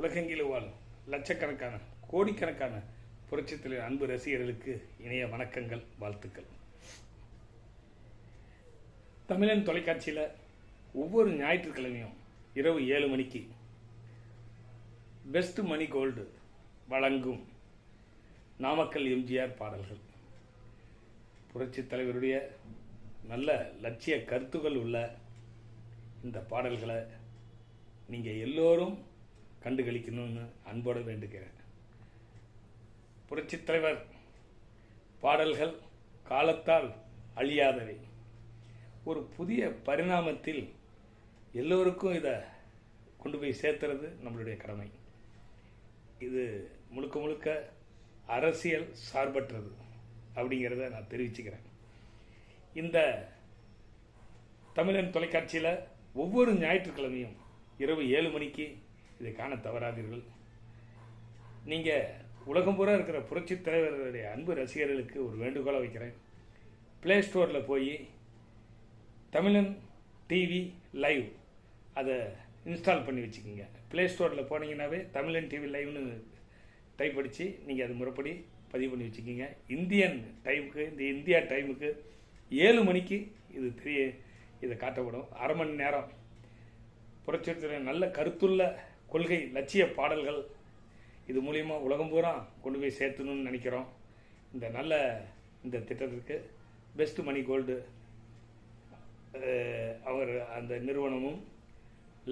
உலகெங்கிலும் வாழும் லட்சக்கணக்கான கோடிக்கணக்கான புரட்சித்தலை அன்பு ரசிகர்களுக்கு இணைய வணக்கங்கள் வாழ்த்துக்கள். தமிழன் தொலைக்காட்சியில் ஒவ்வொரு ஞாயிற்றுக்கிழமையும் இரவு ஏழு மணிக்கு பெஸ்ட் மணி கோல்டு வழங்கும் நாமக்கல் எம்ஜிஆர் பாடல்கள். புரட்சி தலைவருடைய நல்ல லட்சிய கருத்துக்கள் உள்ள இந்த பாடல்களை நீங்கள் எல்லோரும் கண்டுகளிக்கணும்னு அன்போடு வேண்டுகிறேன். புரட்சித் தலைவர் பாடல்கள் காலத்தால் அழியாதவை. ஒரு புதிய பரிணாமத்தில் எல்லோருக்கும் இதை கொண்டு போய் சேர்த்துறது நம்மளுடைய கடமை. இது முழுக்க முழுக்க அரசியல் சார்பற்றது அப்படிங்கிறத நான் தெரிவிச்சுக்கிறேன். இந்த தமிழன் தொலைக்காட்சியில் ஒவ்வொரு ஞாயிற்றுக்கிழமையும் இரவு ஏழு மணிக்கு இதை காண தவறாதீர்கள். நீங்கள் உலகம் பூரா இருக்கிற புரட்சித் தலைவர்களுடைய அன்பு ரசிகர்களுக்கு ஒரு வேண்டுகோளை வைக்கிறேன். ப்ளே ஸ்டோரில் போய் தமிழன் டிவி லைவ் அதை இன்ஸ்டால் பண்ணி வச்சுக்கோங்க. ப்ளே ஸ்டோரில் போனீங்கன்னாவே தமிழன் டிவி லைவ்னு டைப் அடித்து நீங்கள் அது முறைப்படி பதிவு பண்ணி வச்சுக்கோங்க. இந்தியன் டைமுக்கு இந்த இந்தியா டைமுக்கு ஏழு மணிக்கு இது தெரிய இதை காட்டப்படும். அரை மணி நேரம் புரட்சித்துறை நல்ல கருத்துள்ள கொள்கை லட்சிய பாடல்கள். இது மூலிமா உலகம் பூரா கொண்டு போய் சேர்த்தணும்னு நினைக்கிறோம். இந்த நல்ல இந்த திட்டத்திற்கு பெஸ்ட் மணி கோல்டு அவர் அந்த நிறுவனமும்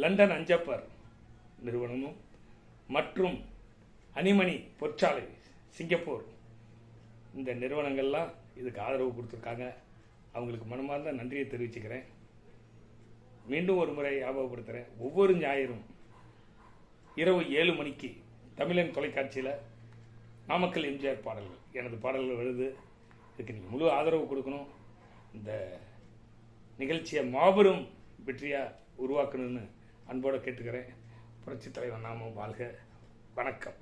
லண்டன் அஞ்சப்பர் நிறுவனமும் மற்றும் அனிமணி பொற்சாலை சிங்கப்பூர் இந்த நிறுவனங்கள்லாம் இதுக்கு ஆதரவு கொடுத்துருக்காங்க. அவங்களுக்கு மனமார்ந்த நன்றியை தெரிவிச்சுக்கிறேன். மீண்டும் ஒரு முறை ஞாபகப்படுத்துகிறேன் ஒவ்வொரு ஞாயிறும் இரவு ஏழு மணிக்கு தமிழன் தொலைக்காட்சியில் நாமக்கல் எம்ஜிஆர் பாடல்கள். எனது பாடல்கள் வருது இதுக்கு நீங்கள் முழு ஆதரவு கொடுக்கணும். இந்த நிகழ்ச்சியை மாபெரும் வெற்றியாக உருவாக்கணும்னு அன்போடு கேட்டுக்கிறேன். புரட்சித் தலைவர் நாமம் வாழ்க. வணக்கம்.